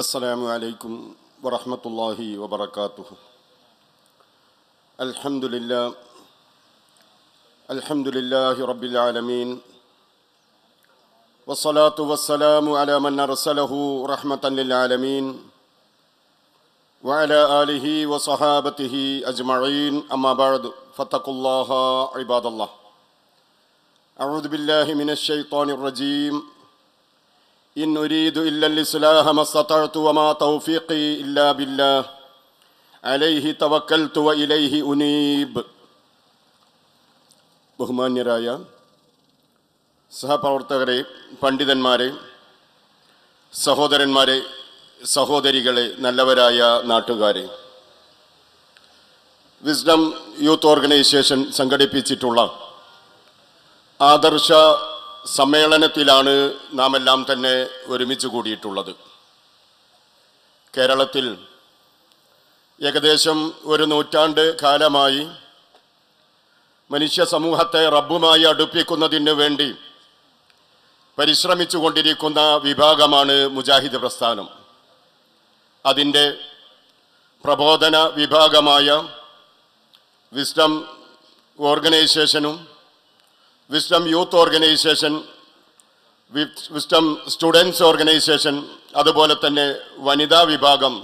السلام عليكم ورحمة الله وبركاته الحمد لله الحمد لله رب العالمين والصلاة والسلام على من أرسله رحمة للعالمين وعلى آله وصحابته أجمعين أما بعد فاتقوا الله عباد الله أعوذ بالله من الشيطان الرجيم إن أريد إلا الإصلاح ما استطعت وما توفيقي إلا بالله عليه توكلت وإليه أنيب ബഹുമാന്യരായ സഹപ്രവർത്തകരെ പണ്ഡിതന്മാരെ സഹോദരന്മാരെ സഹോദരികളെ നല്ലവരായ നാട്ടുകാരെ വിസ്ഡം യൂത്ത് ഓർഗനൈസേഷൻ സംഘടിപ്പിച്ചിട്ടുള്ള ആദർശ സമ്മേളനത്തിലാണ് നാം എല്ലാം തന്നെ ഒരുമിച്ച് കൂടിയിട്ടുള്ളത്. കേരളത്തിൽ ഏകദേശം ഒരു നൂറ്റാണ്ട് കാലമായി മനുഷ്യ സമൂഹത്തെ റബ്ബുമായി അടുപ്പിക്കുന്നതിന് വേണ്ടി പരിശ്രമിച്ചു കൊണ്ടിരിക്കുന്ന വിഭാഗമാണ് മുജാഹിദ് പ്രസ്ഥാനം. അതിന്റെ പ്രബോധന വിഭാഗമായ വിസ്ഡം ഓർഗനൈസേഷനും Wisdom Youth Organisation Wisdom Students Organisation അതുപോലെ തന്നെ വനിതാ വിഭാഗം.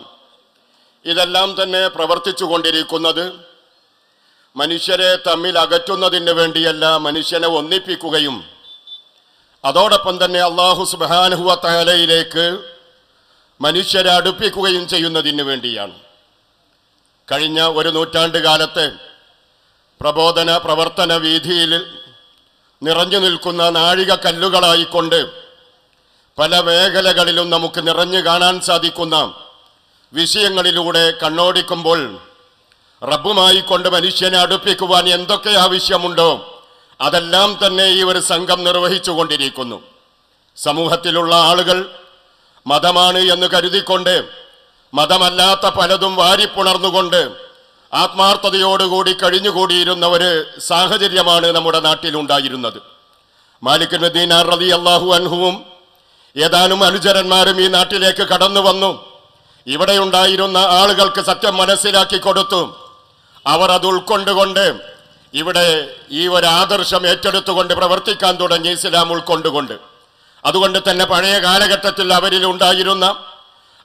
ഇതെല്ലാം തന്നെ പ്രവർത്തിച്ചു കൊണ്ടിരിക്കുന്നത് മനുഷ്യരെ തമ്മിൽ അകറ്റുന്നതിന് വേണ്ടിയല്ല മനുഷ്യനെ ഒന്നിപ്പിക്കുകയും. അതോടൊപ്പം തന്നെ അള്ളാഹു സുബാനുഹുവ തലയിലേക്ക് മനുഷ്യരെ അടുപ്പിക്കുകയും ചെയ്യുന്നതിന് വേണ്ടിയാണ്. കഴിഞ്ഞ ഒരു നൂറ്റാണ്ട് കാലത്തെ പ്രബോധന പ്രവർത്തന വീതിയിൽ നിറഞ്ഞു നിൽക്കുന്ന നാഴിക കല്ലുകളായിക്കൊണ്ട് പല മേഖലകളിലും നമുക്ക് നിറഞ്ഞു കാണാൻ സാധിക്കുന്ന വിഷയങ്ങളിലൂടെ കണ്ണോടിക്കുമ്പോൾ റബ്ബുമായി കൊണ്ട് മനുഷ്യനെ അടുപ്പിക്കുവാൻ എന്തൊക്കെ ആവശ്യമുണ്ടോ അതെല്ലാം തന്നെ ഈ ഒരു സംഘം നിർവഹിച്ചു കൊണ്ടിരിക്കുന്നു സമൂഹത്തിലുള്ള ആളുകൾ മതമാണ് എന്ന് കരുതിക്കൊണ്ട് മതമല്ലാത്ത പലതും വാരിപ്പുണർന്നുകൊണ്ട് ആത്മാർത്ഥതയോടുകൂടി കഴിഞ്ഞുകൂടിയിരുന്ന ഒരു സാഹചര്യമാണ് നമ്മുടെ നാട്ടിലുണ്ടായിരുന്നത്. മാലിക് അറബി അള്ളാഹു അൻഹുവും ഏതാനും അനുചരന്മാരും ഈ നാട്ടിലേക്ക് കടന്നു വന്നു. ഇവിടെ ഉണ്ടായിരുന്ന ആളുകൾക്ക് സത്യം മനസ്സിലാക്കി കൊടുത്തു. അവർ അത് ഉൾക്കൊണ്ടുകൊണ്ട് ഇവിടെ ഈ ഒരു ആദർശം ഏറ്റെടുത്തുകൊണ്ട് പ്രവർത്തിക്കാൻ തുടങ്ങി ഇസ്ലാം ഉൾക്കൊണ്ടുകൊണ്ട്. അതുകൊണ്ട് തന്നെ പഴയ കാലഘട്ടത്തിൽ അവരിൽ ഉണ്ടായിരുന്ന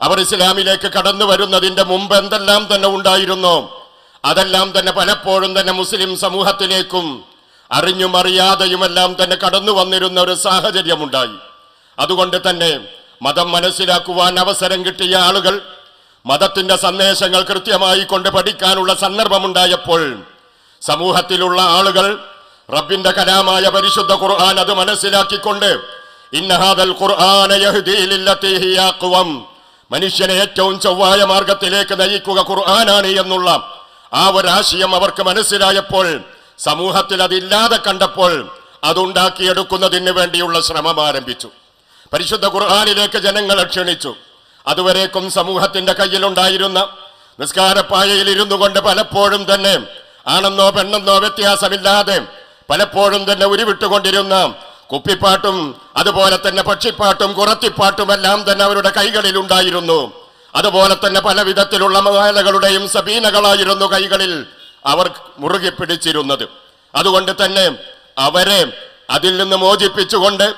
അവർ ഇസ്ലാമിലേക്ക് കടന്നു വരുന്നതിന്റെ മുമ്പ് എന്തെല്ലാം തന്നെ ഉണ്ടായിരുന്നോ? അതെല്ലാം തന്നെ പലപ്പോഴും തന്നെ മുസ്ലിം സമൂഹത്തിലേക്കും അറിഞ്ഞും അറിയാതെയുമെല്ലാം തന്നെ കടന്നു വന്നിരുന്ന ഒരു സാഹചര്യമുണ്ടായി. അതുകൊണ്ട് തന്നെ മതം മനസ്സിലാക്കുവാൻ അവസരം കിട്ടിയ ആളുകൾ മതത്തിന്റെ സന്ദേശങ്ങൾ കൃത്യമായി കൊണ്ട് പഠിക്കാനുള്ള സന്ദർഭമുണ്ടായപ്പോൾ സമൂഹത്തിലുള്ള ആളുകൾ റബ്ബിന്റെ കലാമായ പരിശുദ്ധ ഖുർആൻ അത് മനസ്സിലാക്കിക്കൊണ്ട് ഇന്നഹാദൽ ഖുർആന യഹ്ദീ ലില്ലതീ ഹിയ മനുഷ്യനെ ഏറ്റവും ചൊവ്വായ മാർഗത്തിലേക്ക് നയിക്കുക ഖുർആനാണ് എന്നുള്ള ആ ഒരാശയം അവർക്ക് മനസ്സിലായപ്പോൾ സമൂഹത്തിൽ അതില്ലാതെ കണ്ടപ്പോൾ അതുണ്ടാക്കിയെടുക്കുന്നതിന് വേണ്ടിയുള്ള ശ്രമം ആരംഭിച്ചു. പരിശുദ്ധ ഖുർആാനിലേക്ക് ജനങ്ങളെ ക്ഷണിച്ചു. അതുവരേക്കും സമൂഹത്തിന്റെ കയ്യിലുണ്ടായിരുന്ന നിസ്കാരപ്പായയിൽ ഇരുന്നു കൊണ്ട് പലപ്പോഴും തന്നെ ആണെന്നോ പെണ്ണെന്നോ വ്യത്യാസമില്ലാതെ പലപ്പോഴും തന്നെ ഉരുവിട്ടുകൊണ്ടിരുന്ന കുപ്പിപ്പാട്ടും അതുപോലെ തന്നെ പക്ഷിപ്പാട്ടും കുറത്തിപ്പാട്ടും എല്ലാം തന്നെ അവരുടെ കൈകളിൽ ഉണ്ടായിരുന്നു അതുപോലെ തന്നെ പല വിധത്തിലുള്ള മാലകളുടെയും സബീനകളായിരുന്നു കൈകളിൽ അവർ മുറുകി പിടിച്ചിരുന്നത്. അതുകൊണ്ട് തന്നെ അവരെ അതിൽ നിന്ന് മോചിപ്പിച്ചുകൊണ്ട്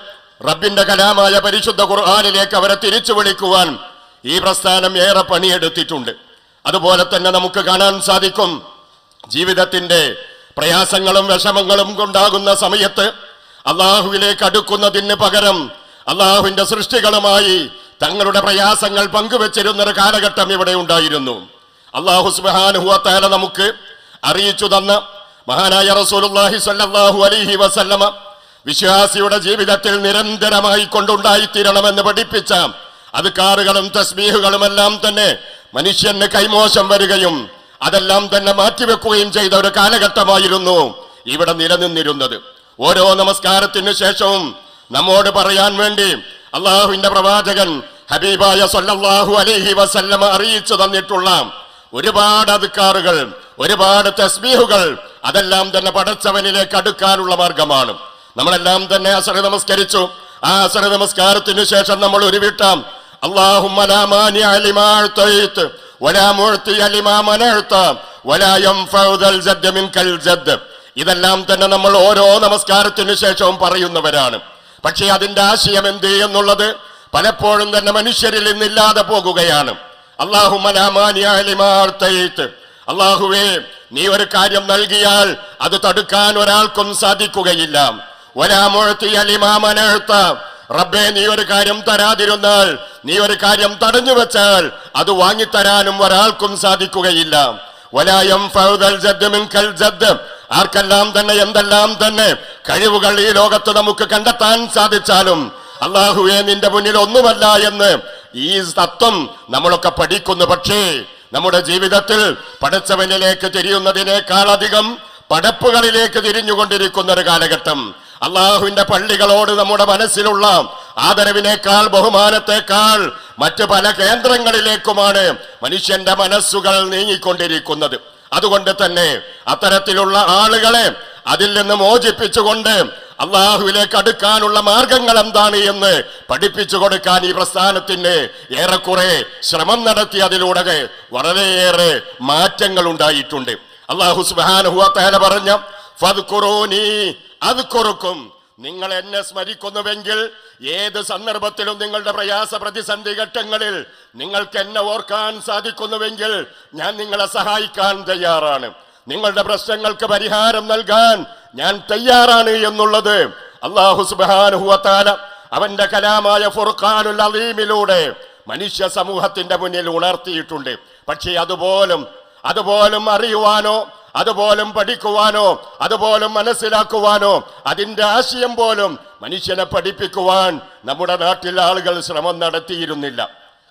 റബ്ബിന്റെ കലാമായ പരിശുദ്ധ ഖുർആാനിലേക്ക് അവരെ തിരിച്ചു വിളിക്കുവാൻ ഈ പ്രസ്ഥാനം ഏറെ പണിയെടുത്തിട്ടുണ്ട്. അതുപോലെ തന്നെ നമുക്ക് കാണാൻ സാധിക്കും ജീവിതത്തിന്റെ പ്രയാസങ്ങളും വിഷമങ്ങളും കൊണ്ടാകുന്ന സമയത്ത് അള്ളാഹുവിലേക്ക് അടുക്കുന്നതിന് പകരം അള്ളാഹുവിന്റെ സൃഷ്ടികളുമായി തങ്ങളുടെ പ്രയാസങ്ങൾ പങ്കുവച്ചിരുന്ന ഒരു കാലഘട്ടം ഇവിടെ ഉണ്ടായിരുന്നു. അള്ളാഹു സുബാനുഹുവത്താല നമുക്ക് അറിയിച്ചു തന്ന മഹാനായ റസൂലുള്ളാഹി സല്ലാഹു അലൈഹി വസല്ലമ വിശ്വാസിയുടെ ജീവിതത്തിൽ നിരന്തരമായി കൊണ്ടുണ്ടായിത്തീരണമെന്ന് പഠിപ്പിച്ച അതുകാറുകളും തസ്ബീഹുകളും എല്ലാം തന്നെ മനുഷ്യന് കൈമോശം വരികയും അതെല്ലാം തന്നെ മാറ്റിവെക്കുകയും ചെയ്ത ഒരു കാലഘട്ടമായിരുന്നു ഇവിടെ നിലനിന്നിരുന്നത്. ഓരോ നമസ്കാരത്തിനു ശേഷവും നമ്മോട് പറയാൻ വേണ്ടി അള്ളാഹുവിന്റെ പ്രവാചകൻ ഹബീബായ സൊല്ലാഹു അലൈഹി വസല്ലം അറിയിച്ചു തന്നിട്ടുള്ള ഒരുപാട് അതുക്കാറുകൾ ഒരുപാട് തസ്ബീഹുകൾ അതെല്ലാം തന്നെ പടച്ചവനിലേക്ക് അടുക്കാനുള്ള മാർഗമാണ്. നമ്മളെല്ലാം തന്നെ അസറ നമസ്കരിച്ചു. ആ അസറ നമസ്കാരത്തിന് ശേഷം നമ്മൾ ഉരുവിട്ടാം. ഇതെല്ലാം തന്നെ നമ്മൾ ഓരോ നമസ്കാരത്തിനു ശേഷവും പറയുന്നവരാണ്. പക്ഷേ അതിന്റെ ആശയം എന്ത് എന്നുള്ളത് പലപ്പോഴും തന്നെ മനുഷ്യരിൽ നിന്നില്ലാതെ പോകുകയാണ്. അള്ളാഹുമലാമാനിയാലിമാർത്തയ്ത്ത് അള്ളാഹുവേ നീ ഒരു കാര്യം നൽകിയാൽ അത് തടുക്കാൻ ഒരാൾക്കും സാധിക്കുകയില്ല. ഒരാമുഴത്തിയ ലിമാമനഴുത്ത റബ്ബെ നീ ഒരു കാര്യം തരാതിരുന്നാൽ നീ ഒരു കാര്യം തടഞ്ഞു വെച്ചാൽ അത് വാങ്ങിത്തരാനും ഒരാൾക്കും സാധിക്കുകയില്ല. വലായം ആർക്കെല്ലാം തന്നെ എന്തെല്ലാം തന്നെ കഴിവുകൾ ഈ ലോകത്ത് നമുക്ക് കണ്ടെത്താൻ സാധിച്ചാലും അള്ളാഹുവെ നിന്റെ മുന്നിൽ ഒന്നുമല്ല എന്ന് ഈ തത്വം നമ്മളൊക്കെ പഠിക്കുന്നു. പക്ഷേ നമ്മുടെ ജീവിതത്തിൽ പഠിച്ചവനിലേക്ക് തിരിയുന്നതിനേക്കാൾ അധികം പടപ്പുകളിലേക്ക് തിരിഞ്ഞുകൊണ്ടിരിക്കുന്ന ഒരു കാലഘട്ടം. അള്ളാഹുവിന്റെ പള്ളികളോട് നമ്മുടെ മനസ്സിലുള്ള ആദരവിനേക്കാൾ ബഹുമാനത്തെക്കാൾ മറ്റു പല കേന്ദ്രങ്ങളിലേക്കുമാണ് മനുഷ്യന്റെ മനസ്സുകൾ നീങ്ങിക്കൊണ്ടിരിക്കുന്നത്. അതുകൊണ്ട് തന്നെ അത്തരത്തിലുള്ള ആളുകളെ അതിൽ നിന്ന് മോചിപ്പിച്ചുകൊണ്ട് അള്ളാഹുവിലേക്ക് അടുക്കാനുള്ള മാർഗങ്ങൾ എന്താണ് എന്ന് പഠിപ്പിച്ചു കൊടുക്കാൻ ഈ പ്രസ്ഥാനത്തിന് ഏറെക്കുറെ ശ്രമം നടത്തി അതിലൂടെ വളരെയേറെ മാറ്റങ്ങൾ ഉണ്ടായിട്ടുണ്ട്. അള്ളാഹു സുബാനുഹുല പറഞ്ഞ നിങ്ങൾ എന്നെ സ്മരിക്കുന്നുവെങ്കിൽ ഏത് സന്ദർഭത്തിലും നിങ്ങളുടെ പ്രയാസ പ്രതിസന്ധി ഘട്ടങ്ങളിൽ നിങ്ങൾക്ക് എന്നെ ഓർക്കാൻ സാധിക്കുന്നുവെങ്കിൽ ഞാൻ നിങ്ങളെ സഹായിക്കാൻ തയ്യാറാണ്. നിങ്ങളുടെ പ്രശ്നങ്ങൾക്ക് പരിഹാരം നൽകാൻ ഞാൻ തയ്യാറാണ് എന്നുള്ളത് അള്ളാഹു സുബാനുഹുവത്താല അവന്റെ കലാമായ ഫുർഖാനുൽ അലീമിലൂടെ മനുഷ്യ സമൂഹത്തിന്റെ മുന്നിൽ ഉണർത്തിയിട്ടുണ്ട്. പക്ഷേ അതുപോലും അതുപോലും അറിയുവാനോ അതുപോലും പഠിക്കുവാനോ അതുപോലും മനസ്സിലാക്കുവാനോ അതിന്റെ ആശയം പോലും മനുഷ്യനെ പഠിപ്പിക്കുവാൻ നമ്മുടെ നാട്ടിൽ ആളുകൾ ശ്രമം നടത്തിയിരുന്നില്ല.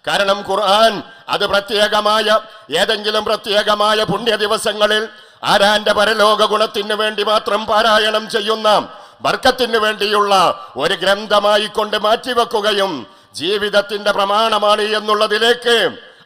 കാരണം ഖുർആൻ അത് പ്രത്യേകമായ ഏതെങ്കിലും പ്രത്യേകമായ പുണ്യ ദിവസങ്ങളിൽ ആരാന്റെ പരലോക ഗുണത്തിന് വേണ്ടി മാത്രം പാരായണം ചെയ്യുന്ന വർക്കത്തിന് വേണ്ടിയുള്ള ഒരു ഗ്രന്ഥമായി കൊണ്ട് മാറ്റിവെക്കുകയും ജീവിതത്തിന്റെ പ്രമാണമാണ് എന്നുള്ളതിലേക്ക്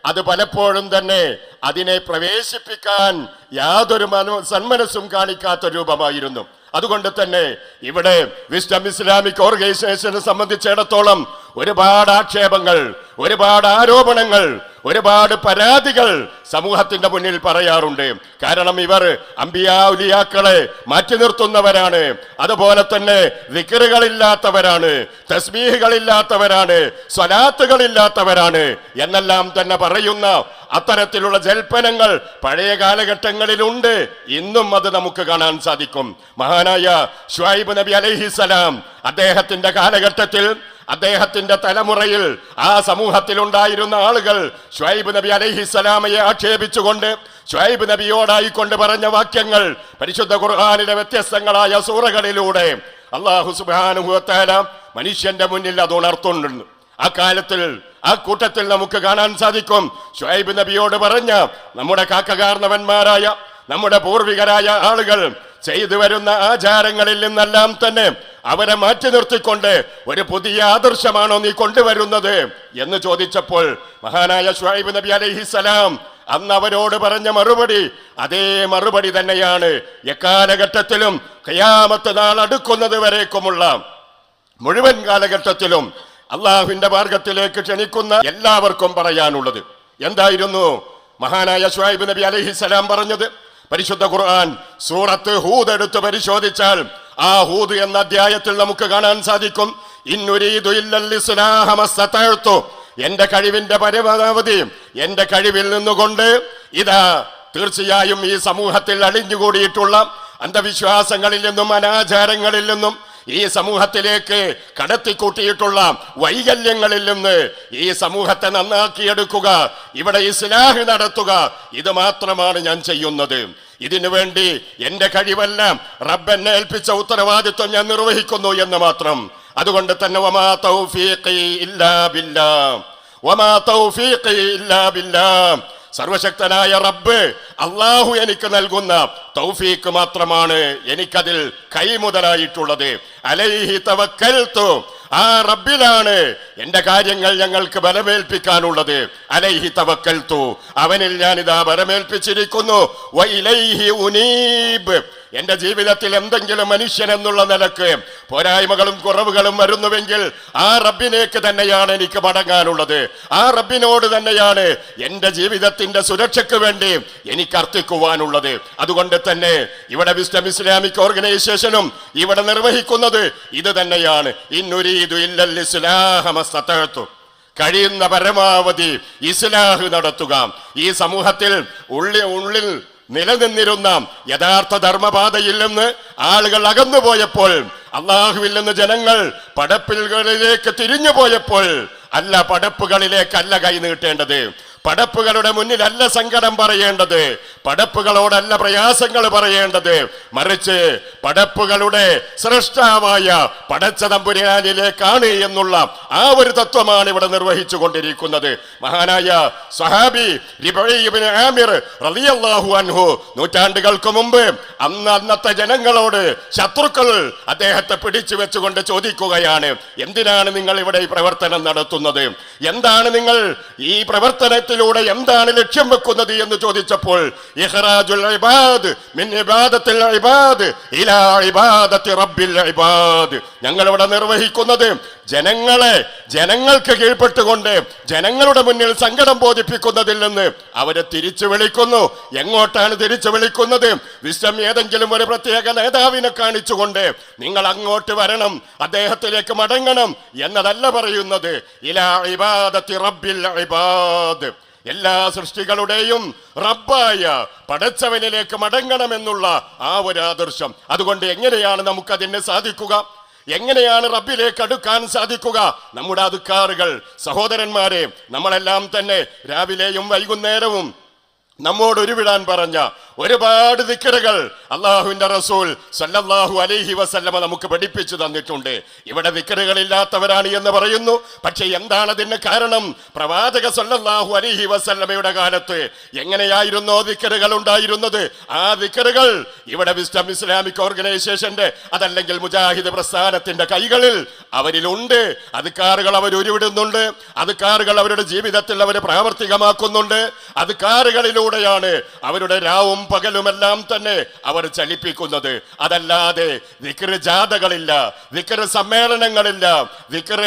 അത് പലപ്പോഴും തന്നെ അതിനെ പ്രവേശിപ്പിക്കാൻ യാതൊരു മനു സന്മനസ്സും കാണിക്കാത്ത രൂപമായിരുന്നു. അതുകൊണ്ട് തന്നെ ഇവിടെ വിസ്ഡം ഇസ്ലാമിക് ഓർഗനൈസേഷനെ സംബന്ധിച്ചിടത്തോളം ഒരുപാട് ആക്ഷേപങ്ങൾ ഒരുപാട് ആരോപണങ്ങൾ ഒരുപാട് പരാതികൾ സമൂഹത്തിന്റെ മുന്നിൽ പറയാറുണ്ട്. കാരണം ഇവർ അമ്പിയാവുലിയാക്കളെ മാറ്റി നിർത്തുന്നവരാണ്. അതുപോലെ തന്നെ വിക്കറുകളില്ലാത്തവരാണ് തസ്ബീഹുകളില്ലാത്തവരാണ് സ്വലാത്തുകളില്ലാത്തവരാണ് എന്നെല്ലാം തന്നെ പറയുന്ന അത്തരത്തിലുള്ള ജൽപ്പനങ്ങൾ പഴയ കാലഘട്ടങ്ങളിലുണ്ട്. ഇന്നും അത് നമുക്ക് കാണാൻ സാധിക്കും. മഹാനായ ഷുഐബ് നബി അലൈഹിസലാം അദ്ദേഹത്തിന്റെ കാലഘട്ടത്തിൽ അദ്ദേഹത്തിന്റെ തലമുറയിൽ ആ സമൂഹത്തിൽ ഉണ്ടായിരുന്ന ആളുകൾ ഷുഐബ് നബി അലൈഹിസ്സലാമയെ ആക്ഷേപിച്ചുകൊണ്ട് ഷുഐബ് നബിയോടായിക്കൊണ്ട് പറഞ്ഞ വാക്യങ്ങൾ പരിശുദ്ധ ഖുർഹാനിലെ വ്യത്യസ്തങ്ങളായ സൂറകളിലൂടെ അള്ളാഹു സുബാനുഭവത്താല മനുഷ്യന്റെ മുന്നിൽ അത് ഉണർത്തുന്നുണ്ട്. ആ കാലത്തിൽ ആ കൂട്ടത്തിൽ നമുക്ക് കാണാൻ സാധിക്കും. ഷുഹൈബ് നബിയോട് പറഞ്ഞ നമ്മുടെ കാക്കകാർണവന്മാരായ നമ്മുടെ പൂർവികരായ ആളുകൾ ചെയ്തു വരുന്ന ആചാരങ്ങളിൽ നിന്നെല്ലാം തന്നെ അവരെ മാറ്റി നിർത്തിക്കൊണ്ട് ഒരു പുതിയ ആദർശമാണോ നീ കൊണ്ടുവരുന്നത് എന്ന് ചോദിച്ചപ്പോൾ മഹാനായ ഷുഹൈബ് നബി അലഹിസലാം അന്ന് അവരോട് പറഞ്ഞ മറുപടി അതേ മറുപടി തന്നെയാണ് എക്കാലഘട്ടത്തിലും കയാമത്ത് നാൾ അടുക്കുന്നത് വരേക്കുമുള്ള മുഴുവൻ കാലഘട്ടത്തിലും അള്ളാഹുവിന്റെ മാർഗത്തിലേക്ക് ക്ഷണിക്കുന്ന എല്ലാവർക്കും പറയാനുള്ളത്. എന്തായിരുന്നു? മഹാനായ ഷുഹൈബ് നബി അലൈഹിസലാം പറഞ്ഞത് പരിശുദ്ധ ഖുർആൻ സൂറത്ത് ഹൂദ് എടുത്ത് പരിശോധിച്ചാൽ ആ ഹൂദ് എന്ന അധ്യായത്തിൽ നമുക്ക് കാണാൻ സാധിക്കും. ഇന്നുരീതു. എന്റെ കഴിവിന്റെ പരമാവധി എന്റെ കഴിവിൽ നിന്നുകൊണ്ട് ഇതാ തീർച്ചയായും ഈ സമൂഹത്തിൽ അണിഞ്ഞുകൂടിയിട്ടുള്ള അന്ധവിശ്വാസങ്ങളിൽ നിന്നും അനാചാരങ്ങളിൽ നിന്നും ഈ സമൂഹത്തിലേക്ക് കടത്തിക്കൂട്ടിയിട്ടുള്ള വൈകല്യങ്ങളിൽ നിന്ന് ഈ സമൂഹത്തെ നന്നാക്കിയെടുക്കുക ഇവിടെ ഇസ്ലാഹ് നടത്തുക ഇത് മാത്രമാണ് ഞാൻ ചെയ്യുന്നത്. ഇതിനു വേണ്ടി എന്റെ കഴിവെല്ലാം റബ്ബെന്നെ ഏൽപ്പിച്ച ഉത്തരവാദിത്വം ഞാൻ നിർവഹിക്കുന്നു എന്ന് മാത്രം. അതുകൊണ്ട് തന്നെ വമാ തൗഫീഖി ഇല്ലാ ബില്ലാ വമാ തൗഫീഖി ഇല്ലാ ബില്ലാ. സർവശക്തനായ റബ്ബ് അള്ളാഹു എനിക്ക് നൽകുന്ന തൗഫീക്ക് മാത്രമാണ് എനിക്കതിൽ കൈമുതലായിട്ടുള്ളത്. അലൈഹി തവക്കൽത്തു ആ റബ്ബിലാണ് എന്റെ കാര്യങ്ങൾ ഞങ്ങൾക്ക് ബലമേൽപ്പിക്കാനുള്ളത്. അലൈഹി തവക്കൽത്തു അവനിൽ ഞാൻ ഇതാ ബലമേൽപ്പിച്ചിരിക്കുന്നു ഉനീബ്. എന്റെ ജീവിതത്തിൽ എന്തെങ്കിലും മനുഷ്യൻ എന്നുള്ള നിലയ്ക്ക് പോരായ്മകളും കുറവുകളും വരുന്നുവെങ്കിൽ ആ റബ്ബിനേക്ക് തന്നെയാണ് എനിക്ക് മടങ്ങാനുള്ളത്. ആ റബ്ബിനോട് തന്നെയാണ് എന്റെ ജീവിതത്തിന്റെ സുരക്ഷയ്ക്ക് വേണ്ടി എനിക്ക് അർത്ഥിക്കുവാനുള്ളത് അതുകൊണ്ട് തന്നെ ഇവിടെ വിസ്റ്റം ഇസ്ലാമിക് ഓർഗനൈസേഷനും ഇവിടെ നിർവഹിക്കുന്നത് ഇത് തന്നെയാണ്. ഇന്നുരീതു കഴിയുന്ന പരമാവധി ഇസ്ലാഹ് നടത്തുക. ഈ സമൂഹത്തിൽ ഉള്ളിൽ ഉള്ളിൽ നിലനിന്നിരുന്ന യഥാർത്ഥ ധർമ്മപാതയിൽ നിന്ന് ആളുകൾ അകന്നുപോയപ്പോൾ അള്ളാഹുവിൽ നിന്ന് ജനങ്ങൾ പടപ്പുകളിലേക്ക് തിരിഞ്ഞു പോയപ്പോൾ അല്ല പടപ്പുകളിലേക്കല്ല കൈ നീട്ടേണ്ടത്. പടപ്പുകളുടെ മുന്നിലല്ല സങ്കടം പറയേണ്ടത്. പടപ്പുകളോടല്ല പ്രയാസങ്ങൾ പറയേണ്ടത്. മറിച്ച് പടപ്പുകളുടെ സൃഷ്ടാവായ പടച്ചതമ്പുരാനിലേക്കാണ് എന്നുള്ള ആ ഒരു തത്വമാണ് ഇവിടെ നിർവഹിച്ചു കൊണ്ടിരിക്കുന്നത്. മഹാനായ സഹാബി ആമിർ റളിയല്ലാഹു അൻഹു നൂറ്റാണ്ടുകൾക്ക് മുമ്പ് അന്ന് അന്നത്തെ ജനങ്ങളോട് ശത്രുക്കൾ അദ്ദേഹത്തെ പിടിച്ചു വെച്ചുകൊണ്ട് ചോദിക്കുകയാണ് എന്തിനാണ് നിങ്ങൾ ഇവിടെ ഈ പ്രവർത്തനം നടത്തുന്നത്? എന്താണ് നിങ്ങൾ ഈ പ്രവർത്തനത്തിലൂടെ എന്താണ് ലക്ഷ്യം വെക്കുന്നത് എന്ന് ചോദിച്ചപ്പോൾ ഞങ്ങളിവിടെ നിർവഹിക്കുന്നത് ജനങ്ങളെ ജനങ്ങൾക്ക് കീഴ്പ്പെട്ടുകൊണ്ട് ജനങ്ങളുടെ മുന്നിൽ സങ്കടം ബോധിപ്പിക്കുന്നതിൽ നിന്ന് അവരെ തിരിച്ചു വിളിക്കുന്നു. എങ്ങോട്ടാണ് തിരിച്ചു വിളിക്കുന്നത്? വിശ്വം ഏതെങ്കിലും ഒരു പ്രത്യേക നേതാവിനെ കാണിച്ചുകൊണ്ട് നിങ്ങൾ അങ്ങോട്ട് വരണം അദ്ദേഹത്തിലേക്ക് മടങ്ങണം എന്നതല്ല പറയുന്നത്. ഇലാ ഇബാദത്തി റബ്ബിൽ ഇബാദ്. എല്ലാ സൃഷ്ടികളുടെയും റബ്ബായ പടച്ചവനിലേക്ക് മടങ്ങണമെന്നുള്ള ആ ഒരു ആദർശം. അതുകൊണ്ട് എങ്ങനെയാണ് നമുക്കതിന് സാധിക്കുക? എങ്ങനെയാണ് റബ്ബിലേക്ക് അടുക്കാൻ സാധിക്കുക? നമ്മുടെ അതുക്കാറുകൾ സഹോദരന്മാരെ നമ്മളെല്ലാം തന്നെ രാവിലെയും വൈകുന്നേരവും നമ്മോട് ഉരുവിടാൻ പറഞ്ഞ ഒരുപാട് ദിക്കറുകൾ അള്ളാഹുവിന്റെ റസൂൽ സല്ലല്ലാഹു അലൈഹി വസല്ലമ നമുക്ക് പഠിപ്പിച്ചു തന്നിട്ടുണ്ട്. ഇവിടെ ദിക്കറുകളില്ലാത്തവരാണ് എന്ന് പറയുന്നു. പക്ഷെ എന്താണ് അതിന് കാരണം? പ്രവാചക സല്ലല്ലാഹു അലൈഹി വസല്ലമയുടെ കാലത്ത് എങ്ങനെയായിരുന്നോ ദിക്കറുകൾ ഉണ്ടായിരുന്നത്? ആ ദിക്കറുകൾ ഇവിടെ വിസ്റ്റം ഇസ്ലാമിക് ഓർഗനൈസേഷന്റെ അതല്ലെങ്കിൽ മുജാഹിദ് പ്രസ്ഥാനത്തിന്റെ കൈകളിൽ അവരിലുണ്ട്. അധികാറുകൾ അവർ ഉരുവിടുന്നുണ്ട് അധികാറുകൾ അവരുടെ ജീവിതത്തിൽ അവർ പ്രാവർത്തികമാക്കുന്നുണ്ട്. അതുക്കാറുകളിലൂടെയാണ് അവരുടെ രാവും പകലുമെല്ലാം തന്നെ അവർ ചലിപ്പിക്കുന്നത്. അതല്ലാതെ വിക്ര ജാഥകളില്ല വിക്ര സമ്മേളനങ്ങളില്ല വിക്ര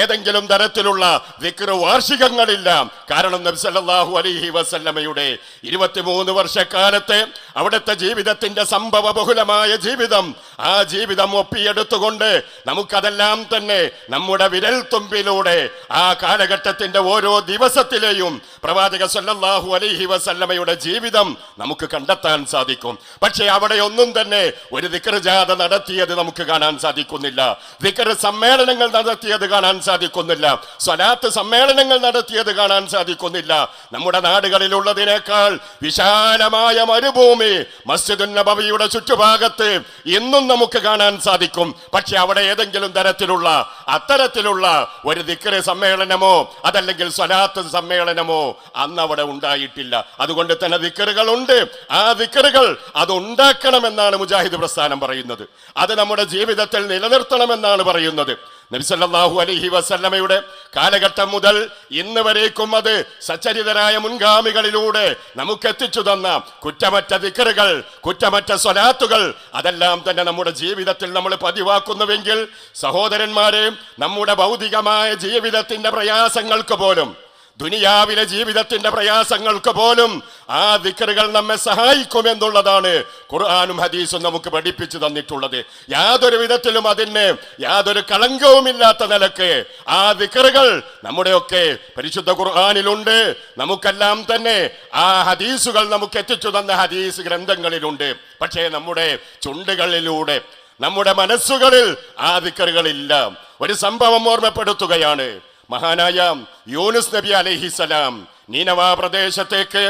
ഏതെങ്കിലും തരത്തിലുള്ള വിക്ര വാർഷികങ്ങളില്ല. കാരണം നബി സല്ലല്ലാഹു അലൈഹി വസല്ലമയുടെ ഇരുപത്തിമൂന്ന് വർഷക്കാലത്തെ അവിടുത്തെ ജീവിതത്തിന്റെ സംഭവ ബഹുലമായ ജീവിതം ആ ജീവിതം ഒപ്പിയെടുത്തുകൊണ്ട് നമുക്കതെല്ലാം തന്നെ നമ്മുടെ വിരൽ തുമ്പിലൂടെ ആ കാലഘട്ടത്തിന്റെ ഓരോ ദിവസത്തിലെയും പ്രവാചക സല്ലല്ലാഹു അലൈഹി വസല്ലമയുടെ ജീവിതം നമുക്ക് കണ്ടെത്താൻ സാധിക്കും. പക്ഷേ അവിടെ ഒന്നും തന്നെ ഒരു ദിക്ർ ജാഥ നടത്തിയത് നമുക്ക് കാണാൻ സാധിക്കുന്നില്ല. ദിക്ർ സമ്മേളനങ്ങൾ നടത്തിയത് കാണാൻ സാധിക്കുന്നില്ല. സ്വലാത്ത് സമ്മേളനങ്ങൾ നടത്തിയത് കാണാൻ സാധിക്കുന്നില്ല. നമ്മുടെ നാടുകളിലുള്ളതിനേക്കാൾ വിശാലമായ മരുഭൂമി മസ്ജിദുൻ നബവിയുടെ ചുറ്റുഭാഗത്ത് ഇന്നും നമുക്ക് കാണാൻ സാധിക്കും. പക്ഷെ അവിടെ ഏതെങ്കിലും തരത്തിലുള്ള അത്തരത്തിലുള്ള ഒരു ദിക്കറ് സമ്മേളനമോ അതല്ലെങ്കിൽ സ്വലാത്ത് സമ്മേളനമോ അന്ന് അവിടെ ഉണ്ടായിട്ടില്ല. അതുകൊണ്ട് തന്നെ വിക്കറുകളുണ്ട്. ആ വിക്കറുകൾ അത് ഉണ്ടാക്കണമെന്നാണ് മുജാഹിദ് പ്രസ്ഥാനം പറയുന്നത്. അത് നമ്മുടെ ജീവിതത്തിൽ നിലനിർത്തണമെന്നാണ് പറയുന്നത്. നബിസല്ലാഹു അലഹി വസല്ലമയുടെ കാലഘട്ടം മുതൽ ഇന്ന് വരേക്കും അത് സച്ചരിതരായ മുൻഗാമികളിലൂടെ നമുക്ക് എത്തിച്ചു തന്ന കുറ്റമറ്റ വിക്കറുകൾ കുറ്റമറ്റ സ്വലാത്തുകൾ അതെല്ലാം തന്നെ നമ്മുടെ ജീവിതത്തിൽ നമ്മൾ പതിവാക്കുന്നുവെങ്കിൽ സഹോദരന്മാരെ നമ്മുടെ ഭൗതികമായ ജീവിതത്തിന്റെ പ്രയാസങ്ങൾക്ക് പോലും ദുനിയാവിലെ ജീവിതത്തിന്റെ പ്രയാസങ്ങൾക്ക് പോലും ആ ദിക്കറുകൾ നമ്മെ സഹായിക്കും എന്നുള്ളതാണ് ഖുർആാനും ഹദീസും നമുക്ക് പഠിപ്പിച്ചു തന്നിട്ടുള്ളത്. യാതൊരു വിധത്തിലും അതിന് യാതൊരു കളങ്കവുമില്ലാത്ത നിലയ്ക്ക് ആ ദിക്കറുകൾ നമ്മുടെയൊക്കെ പരിശുദ്ധ ഖുർആാനിലുണ്ട്. നമുക്കെല്ലാം തന്നെ ആ ഹദീസുകൾ നമുക്ക് എത്തിച്ചു തന്ന ഹദീസ് ഗ്രന്ഥങ്ങളിലുണ്ട്. പക്ഷേ നമ്മുടെ ചുണ്ടുകളിലൂടെ നമ്മുടെ മനസ്സുകളിൽ ആ ദിക്കറുകളില്ല. ഒരു സംഭവം ഓർമ്മപ്പെടുത്തുകയാണ്. മഹാനായ യൂനുസ് നബി അലഹിസലാം നീനവ പ്രദേശത്തേക്ക്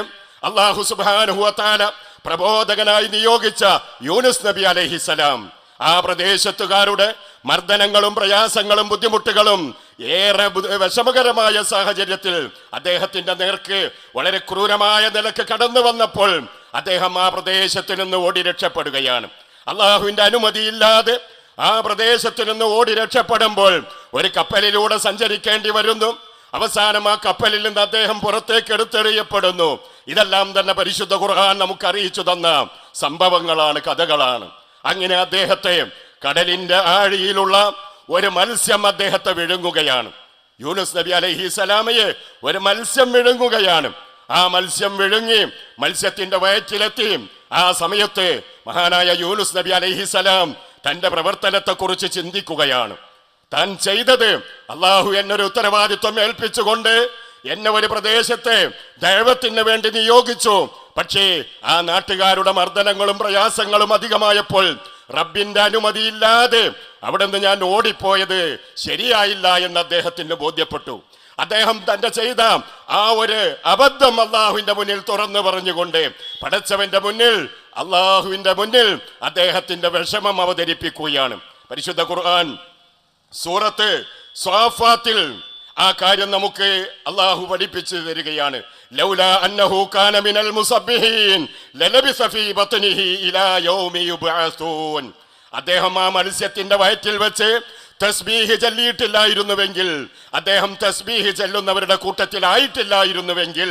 അള്ളാഹു സുബാനുഹുവത്താല പ്രബോധകനായി നിയോഗിച്ച യൂനുസ് നബി അലഹിസലാം ആ പ്രദേശത്തുകാരുടെ മർദ്ദനങ്ങളും പ്രയാസങ്ങളും ബുദ്ധിമുട്ടുകളും ഏറെ വിഷമകരമായ സാഹചര്യത്തിൽ അദ്ദേഹത്തിന്റെ നേർക്ക് വളരെ ക്രൂരമായ നിലയ്ക്ക് കടന്നു വന്നപ്പോൾ അദ്ദേഹം ആ പ്രദേശത്ത് നിന്ന് ഓടി രക്ഷപ്പെടുകയാണ്. അള്ളാഹുവിന്റെ അനുമതിയില്ലാതെ ആ പ്രദേശത്തു നിന്ന് ഓടി രക്ഷപ്പെടുമ്പോൾ ഒരു കപ്പലിലൂടെ സഞ്ചരിക്കേണ്ടി വരുന്നു. അവസാനം ആ കപ്പലിൽ നിന്ന് അദ്ദേഹം പുറത്തേക്ക് എടുത്തെറിയപ്പെടുന്നു. ഇതെല്ലാം തന്നെ പരിശുദ്ധ ഖുർആൻ നമുക്ക് അറിയിച്ചു തന്ന സംഭവങ്ങളാണ് കഥകളാണ്. അങ്ങനെ അദ്ദേഹത്തെ കടലിന്റെ ആഴിയിലുള്ള ഒരു മത്സ്യം അദ്ദേഹത്തെ വിഴുങ്ങുകയാണ്. യൂനുസ് നബി അലഹിസലാമയെ ഒരു മത്സ്യം വിഴുങ്ങുകയാണ്. ആ മത്സ്യം വിഴുങ്ങി മത്സ്യത്തിന്റെ വയറ്റിലെത്തി. ആ സമയത്ത് മഹാനായ യൂനുസ് നബി അലൈഹി സലാം തന്റെ പ്രവർത്തനത്തെ കുറിച്ച് ചിന്തിക്കുകയാണ്. താൻ ചെയ്തത് അള്ളാഹു എന്നൊരു ഉത്തരവാദിത്വം ഏൽപ്പിച്ചുകൊണ്ട് എന്നെ ഒരു പ്രദേശത്തെ ദൈവത്തിന് വേണ്ടി നിയോഗിച്ചു. പക്ഷേ ആ നാട്ടുകാരുടെ മർദ്ദനങ്ങളും പ്രയാസങ്ങളും അധികമായപ്പോൾ റബ്ബിന്റെ അനുമതിയില്ലാതെ അവിടെ നിന്ന് ഞാൻ ഓടിപ്പോയത് ശരിയായില്ല എന്ന് അദ്ദേഹത്തിന് ബോധ്യപ്പെട്ടു. അദ്ദേഹം തന്റെ ചെയ്ത ആ ഒരു അബദ്ധം അള്ളാഹുവിന്റെ മുന്നിൽ തുറന്നു പറഞ്ഞുകൊണ്ട് പടച്ചവന്റെ മുന്നിൽ അള്ളാഹുവിന്റെ മുന്നിൽ അദ്ദേഹത്തിന്റെ വിഷമം അവതരിപ്പിക്കുകയാണ്. പരിശുദ്ധ ഖുർആൻ സൂറത്ത് സ്വാഫാത്തിൽ ആ കാര്യം നമുക്ക് അള്ളാഹു പഠിപ്പിച്ചു തരികയാണ്. ലൗല അന്നഹു കാന മിനൽ ബത്നിഹി ഇലാ അദ്ദേഹം ആ മത്സ്യത്തിന്റെ വയറ്റിൽ വെച്ച് തസ്ബീഹ് ചൊല്ലിയിട്ടില്ലായിരുന്നുവെങ്കിൽ അദ്ദേഹം തസ്ബീഹ് ചെല്ലുന്നവരുടെ കൂട്ടത്തിലായിട്ടില്ലായിരുന്നുവെങ്കിൽ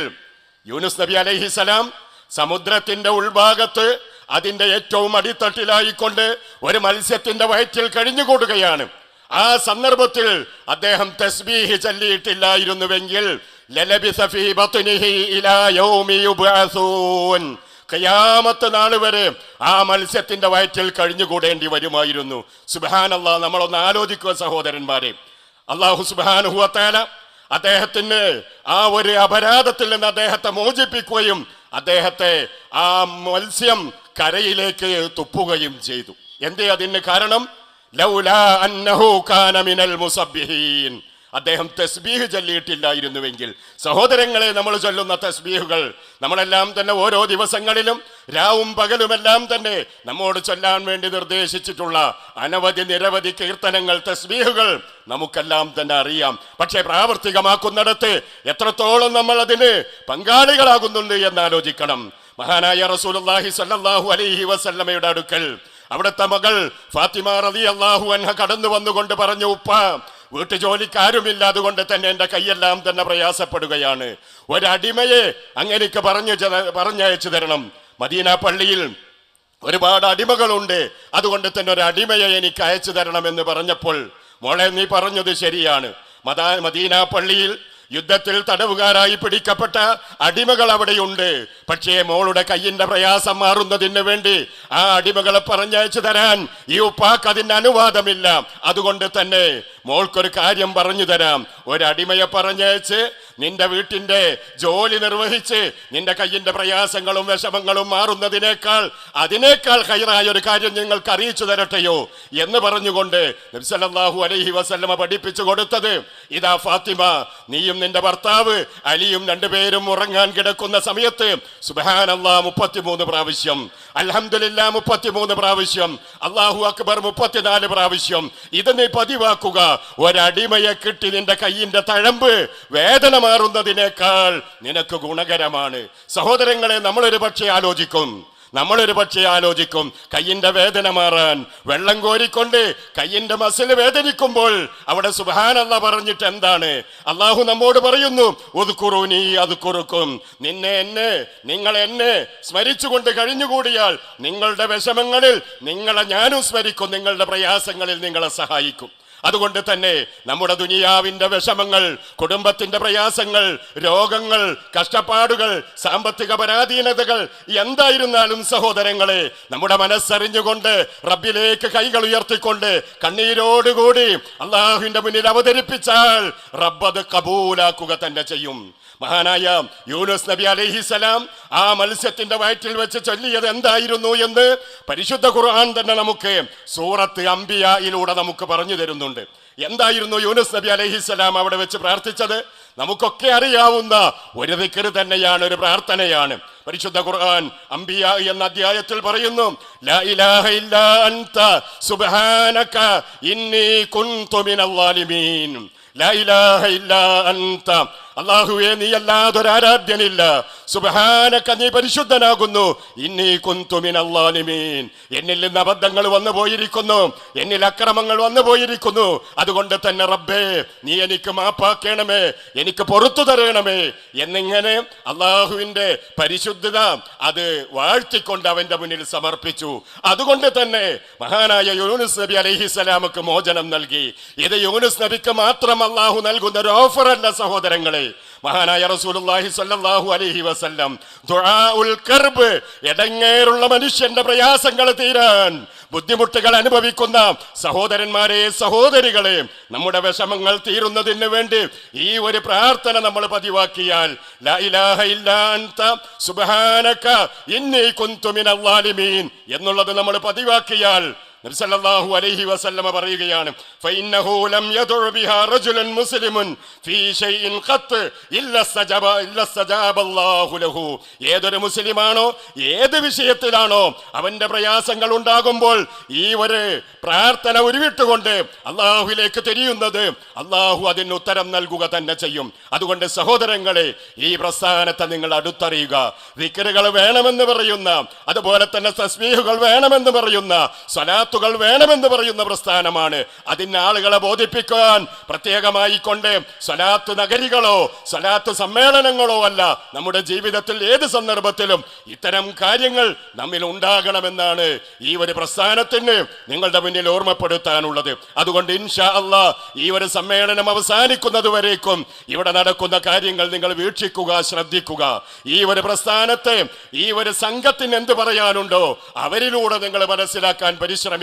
യൂനുസ് നബി അലൈഹിസലാം സമുദ്രത്തിന്റെ ഉൾഭാഗത്ത് അതിന്റെ ഏറ്റവും അടിത്തട്ടിലായിക്കൊണ്ട് ഒരു മത്സ്യത്തിന്റെ വയറ്റിൽ കഴിഞ്ഞുകൂടുകയാണ്. ആ സന്ദർഭത്തിൽ അദ്ദേഹം തസ്ബീഹ് ചൊല്ലിയിട്ടില്ലായിരുന്നുവെങ്കിൽ ഖിയാമത്ത് നാൾ വരെ ആ മത്സ്യത്തിന്റെ വയറ്റിൽ കഴിഞ്ഞുകൂടേണ്ടി വരുമായിരുന്നു. സുബാനല്ലാ നമ്മളൊന്ന് ആലോചിക്കുക സഹോദരന്മാരെ. അള്ളാഹു സുബാനുഹുവത്താല അദ്ദേഹത്തിന് ആ ഒരു അപരാധത്തിൽ നിന്ന് അദ്ദേഹത്തെ മോചിപ്പിക്കുകയും അദ്ദേഹത്തെ ആ മത്സ്യം കരയിലേക്ക് തുപ്പുകയും ചെയ്തു. എന്തേ അതിന് കാരണം? ലൗലാ അന്നഹു കാനമിനൽ മുസബ്ബിഹീൻ. അദ്ദേഹം തസ്ബീഹ് ചൊല്ലിയിട്ടില്ലായിരുന്നുവെങ്കിൽ സഹോദരങ്ങളെ നമ്മൾ ചൊല്ലുന്ന തസ്ബീഹുകൾ നമ്മളെല്ലാം തന്നെ ഓരോ ദിവസങ്ങളിലും രാവും പകലുമെല്ലാം തന്നെ നമ്മോട് ചൊല്ലാൻ വേണ്ടി നിർദ്ദേശിച്ചിട്ടുള്ള അനവധി നിരവധി കീർത്തനങ്ങൾ തസ്ബീഹുകൾ നമുക്കെല്ലാം തന്നെ അറിയാം. പക്ഷേ പ്രാവർത്തികമാക്കുന്നിടത്ത് എത്രത്തോളം നമ്മൾ അതിന് പങ്കാളികളാകുന്നുണ്ട് എന്നാലോചിക്കണം. മഹാനായ റസൂലുള്ളാഹി സല്ലാഹു അലൈഹി വസല്ലമയുടെ അടുക്കൽ അവിടുത്തെ മകൾ ഫാത്തിമ റലി അള്ളാഹു അൻഹ കടന്നു വന്നുകൊണ്ട് പറഞ്ഞു ഉപ്പ വീട്ടു ജോലിക്കാരുമില്ല അതുകൊണ്ട് തന്നെ എന്റെ കൈയെല്ലാം തന്നെ പ്രയാസപ്പെടുകയാണ്. ഒരടിമയെ അങ്ങനെയൊക്കെ പറഞ്ഞു പറഞ്ഞയച്ചു തരണം. മദീന പള്ളിയിൽ ഒരുപാട് അടിമകളുണ്ട്. അതുകൊണ്ട് തന്നെ ഒരു അടിമയെ എനിക്ക് അയച്ചു തരണമെന്ന് പറഞ്ഞപ്പോൾ മോളെ നീ പറഞ്ഞത് ശരിയാണ്. മദാ മദീന പള്ളിയിൽ യുദ്ധത്തിൽ തടവുകാരായി പിടിക്കപ്പെട്ട അടിമകൾ അവിടെയുണ്ട്. പക്ഷേ മോളുടെ കയ്യിന്റെ പ്രയാസം മാറുന്നതിന് വേണ്ടി ആ അടിമകളെ പറഞ്ഞയച്ചു തരാൻ ഈ ഉപ്പാക്ക് അതിന് അനുവാദമില്ല. അതുകൊണ്ട് തന്നെ മോൾക്കൊരു കാര്യം പറഞ്ഞു തരാം. ഒരടിമയെ പറഞ്ഞയച്ച് നിന്റെ വീട്ടിന്റെ ജോലി നിർവഹിച്ച് നിന്റെ കയ്യിന്റെ പ്രയാസങ്ങളും വിഷമങ്ങളും മാറുന്നതിനേക്കാൾ അതിനേക്കാൾ ഹൈറായ ഒരു കാര്യം നിങ്ങൾക്ക് അറിയിച്ചു തരട്ടെയോ എന്ന് പറഞ്ഞുകൊണ്ട് നബ്സല്ലാഹു അലൈഹി വസല്ലമ പഠിപ്പിച്ചു കൊടുത്തത്. ഇതാ ഫാത്തിമ നീയും നിന്റെ ഭർത്താവ് അലിയും രണ്ടുപേരും ഉറങ്ങാൻ കിടക്കുന്ന സമയത്ത് സുബാനല്ലാ മുപ്പത്തിമൂന്ന് പ്രാവശ്യം അലഹമില്ല മുപ്പത്തിമൂന്ന് പ്രാവശ്യം അള്ളാഹു അക്ബർ മുപ്പത്തിനാല് പ്രാവശ്യം. ഇത് നീ പതിവാക്കുക. ഒരടിമയെ കിട്ടി നിന്റെ കയ്യിന്റെ തഴമ്പ്. വേദന മാറുന്നതിനേക്കാൾ നിനക്ക് ഗുണകരമാണ്. സഹോദരങ്ങളെ നമ്മളൊരു പക്ഷേ ആലോചിക്കും. നമ്മളൊരു പക്ഷേ ആലോചിക്കും. കയ്യിന്റെ വേദന മാറാൻ വെള്ളം കോരിക്കൊണ്ട് കയ്യിന്റെ മസിൽ വേദനിക്കുമ്പോൾ അവിടെ സുബാനല്ല പറഞ്ഞിട്ട് എന്താണ്? അള്ളാഹു നമ്മോട് പറയുന്നു ഒതുക്കുറു നീ അത് കുറുക്കും നിന്നെ എന്നെ നിങ്ങൾ എന്നെ സ്മരിച്ചുകൊണ്ട് കഴിഞ്ഞുകൂടിയാൽ നിങ്ങളുടെ വിഷമങ്ങളിൽ നിങ്ങളെ ഞാനും സ്മരിക്കും. നിങ്ങളുടെ പ്രയാസങ്ങളിൽ നിങ്ങളെ സഹായിക്കും. അതുകൊണ്ട് തന്നെ നമ്മുടെ ദുനിയാവിന്റെ വിഷമങ്ങൾ കുടുംബത്തിന്റെ പ്രയാസങ്ങൾ രോഗങ്ങൾ കഷ്ടപ്പാടുകൾ സാമ്പത്തിക പരാധീനതകൾ എന്തായിരുന്നാലും സഹോദരങ്ങളെ നമ്മുടെ മനസ്സറിഞ്ഞുകൊണ്ട് റബ്ബിലേക്ക് കൈകൾ ഉയർത്തിക്കൊണ്ട് കണ്ണീരോടുകൂടി അള്ളാഹുവിന്റെ മുന്നിൽ അവതരിപ്പിച്ചാൽ റബ്ബത് കബൂലാക്കുക തന്നെ ചെയ്യും. മഹാനായ യൂനുസ് നബി അലഹിസലാം ആ മത്സ്യത്തിന്റെ വയറ്റിൽ വെച്ച് ചൊല്ലിയത് എന്തായിരുന്നു എന്ന് പരിശുദ്ധ ഖുർആൻ തന്നെ നമുക്ക് സൂറത്ത് അംബിയയിലൂടെ നമുക്ക് പറഞ്ഞു തരുന്നുണ്ട്. എന്തായിരുന്നു യൂനുസ് നബി അലൈഹിസലാം അവിടെ വെച്ച് പ്രാർത്ഥിച്ചത്? നമുക്കൊക്കെ അറിയാവുന്ന ഒരു ദിക്കർ തന്നെയാണ് ഒരു പ്രാർത്ഥനയാണ്. പരിശുദ്ധ ഖുർആൻ അംബിയ എന്ന അധ്യായത്തിൽ പറയുന്നു ലാ ഇലാഹ അൻത സുബ്ഹാനക ഇന്നി ലാ ഇലാഹ അൻത അള്ളാഹുവെ നീ അല്ലാതൊരു ആരാധ്യനില്ല സുബഹാനക്ക നീ പരിശുദ്ധനാകുന്നു. ഇന്നീ കുന്തുമിൻ അള്ളാലിമീൻ എന്നിൽ നിന്ന് അബദ്ധങ്ങൾ വന്നു പോയിരിക്കുന്നു. എന്നിൽ അക്രമങ്ങൾ വന്നു പോയിരിക്കുന്നു. അതുകൊണ്ട് തന്നെ റബ്ബേ നീ എനിക്ക് മാപ്പാക്കണമേ. എനിക്ക് പുറത്തു തരണമേ. എന്നിങ്ങനെ അള്ളാഹുവിന്റെ പരിശുദ്ധത അത് വാഴ്ത്തിക്കൊണ്ട് അവന്റെ മുന്നിൽ സമർപ്പിച്ചു. അതുകൊണ്ട് തന്നെ മഹാനായ യൂനുസ് നബി അലഹിസ്സലാമക്ക് മോചനം നൽകി. ഇത് യൂനുസ് നബിക്ക് മാത്രം അള്ളാഹു നൽകുന്ന ഒരു ഓഫറല്ല സഹോദരങ്ങളെ. മഹാനായ റസൂലുള്ളാഹി സ്വല്ലല്ലാഹു അലൈഹി വസല്ലം ദുആഉൽ കർബ് എടങ്ങേറുള്ള മനുഷ്യന്റെ പ്രയാസങ്ങൾ തീരാൻ ബുദ്ധിമുട്ടുകൾ അനുഭവിക്കുന്ന സഹോദരന്മാരെ സഹോദരികളെ നമ്മുടെ വിഷമങ്ങൾ തീരുന്നതിന് വേണ്ടി ഈ ഒരു പ്രാർത്ഥന നമ്മൾ പതിവാക്കിയാൽ ഇന്നി എന്നുള്ളത് നമ്മൾ പതിവാക്കിയാൽ നബി സല്ലല്ലാഹു അലൈഹി വസല്ലമ പറയുകയാണ് ഏതൊരു മുസ്ലിമാണോ ഏത് വിഷയത്തിലാണോ അവന്റെ പ്രയാസങ്ങൾ ഉണ്ടാകുമ്പോൾ ഈ ഒരു പ്രാർത്ഥന ഉരുവിട്ടുകൊണ്ട് അള്ളാഹുലേക്ക് തിരിയുന്നത് അള്ളാഹു അതിന് ഉത്തരം നൽകുക തന്നെ ചെയ്യും. അതുകൊണ്ട് സഹോദരങ്ങളെ ഈ പ്രസ്ഥാനത്തെ നിങ്ങൾ അടുത്തറിയുക. വിക്കറുകൾ വേണമെന്ന് പറയുന്ന അതുപോലെ തന്നെ തസ്മീഹുകൾ വേണമെന്ന് പറയുന്ന സ്വലാത്തുകൾ വേണമെന്ന് പറയുന്ന പ്രസ്ഥാനമാണ്. അതിന് ആളുകളെ ബോധിപ്പിക്കാൻ പ്രത്യേകമായി കൊണ്ട് സ്വലാത്ത് നഗരികളോ സ്വലാത്ത് സമ്മേളനങ്ങളോ അല്ല നമ്മുടെ ജീവിതത്തിൽ ഏത് സന്ദർഭത്തിലും ഇത്തരം കാര്യങ്ങൾ നമ്മിൽ ഉണ്ടാകണമെന്നാണ് ഈ ഒരു പ്രസ്ഥാനത്തിന് നിങ്ങളുടെ മുന്നിൽ ഓർമ്മപ്പെടുത്താനുള്ളത്. അതുകൊണ്ട് ഇൻഷാ അല്ല ഈ ഒരു സമ്മേളനം അവസാനിക്കുന്നത് വരേക്കും ഇവിടെ നടക്കുന്ന കാര്യങ്ങൾ നിങ്ങൾ വീക്ഷിക്കുക ശ്രദ്ധിക്കുക. ഈ ഒരു പ്രസ്ഥാനത്തെ ഈ ഒരു സംഘത്തിന് എന്ത് പറയാനുണ്ടോ അവരിലൂടെ നിങ്ങൾ മനസ്സിലാക്കാൻ പരിശ്രമിക്കുക.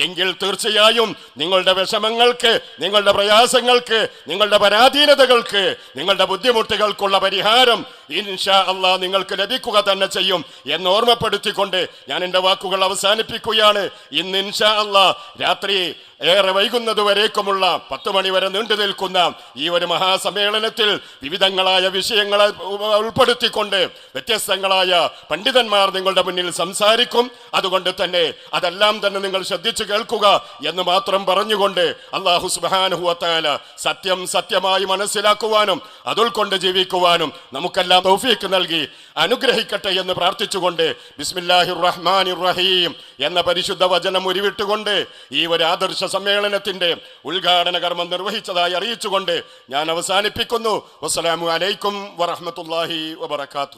എങ്കിൽ തീർച്ചയായും നിങ്ങളുടെ വിഷമങ്ങൾക്ക് നിങ്ങളുടെ പ്രയാസങ്ങൾക്ക് നിങ്ങളുടെ പരാധീനതകൾക്ക് നിങ്ങളുടെ ബുദ്ധിമുട്ടുകൾക്കുള്ള പരിഹാരം ഇൻഷാ അള്ളാ നിങ്ങൾക്ക് ലഭിക്കുക തന്നെ ചെയ്യും എന്ന് ഓർമ്മപ്പെടുത്തിക്കൊണ്ട് ഞാൻ എന്റെ വാക്കുകൾ അവസാനിപ്പിക്കുകയാണ്. ഇന്ന് ഇൻഷാ അള്ളാ രാത്രി ഏറെ വൈകുന്നത് വരേക്കുമുള്ള പത്ത് മണി വരെ നീണ്ടു നിൽക്കുന്ന ഈ ഒരു മഹാസമ്മേളനത്തിൽ വിവിധങ്ങളായ വിഷയങ്ങളെ ഉൾപ്പെടുത്തിക്കൊണ്ട് വ്യത്യസ്തങ്ങളായ പണ്ഡിതന്മാർ നിങ്ങളുടെ മുന്നിൽ സംസാരിക്കും. അതുകൊണ്ട് തന്നെ അതെല്ലാം തന്നെ നിങ്ങൾ ശ്രദ്ധിച്ചു കേൾക്കുക എന്ന് മാത്രം പറഞ്ഞുകൊണ്ട് അള്ളാഹു സുബാനുഹുവത്താല സത്യം സത്യമായി മനസ്സിലാക്കുവാനും അതുൾക്കൊണ്ട് ജീവിക്കുവാനും നമുക്കെല്ലാം തൗഫീക്ക് നൽകി അനുഗ്രഹിക്കട്ടെ എന്ന് പ്രാർത്ഥിച്ചുകൊണ്ട് ബിസ്മില്ലാഹി റഹ്മാൻ റഹീം എന്ന പരിശുദ്ധ വചനം ഉരുവിട്ടുകൊണ്ട് ഈ ഒരു ആദർശ സമ്മേളനത്തിന്റെ ഉദ്ഘാടന കർമ്മം നിർവഹിച്ചതായി അറിയിച്ചുകൊണ്ട് ഞാൻ അവസാനിപ്പിക്കുന്നു. വസ്സലാമു അലൈക്കും വറഹ്മത്തുള്ളാഹി വബറകാതുഹു.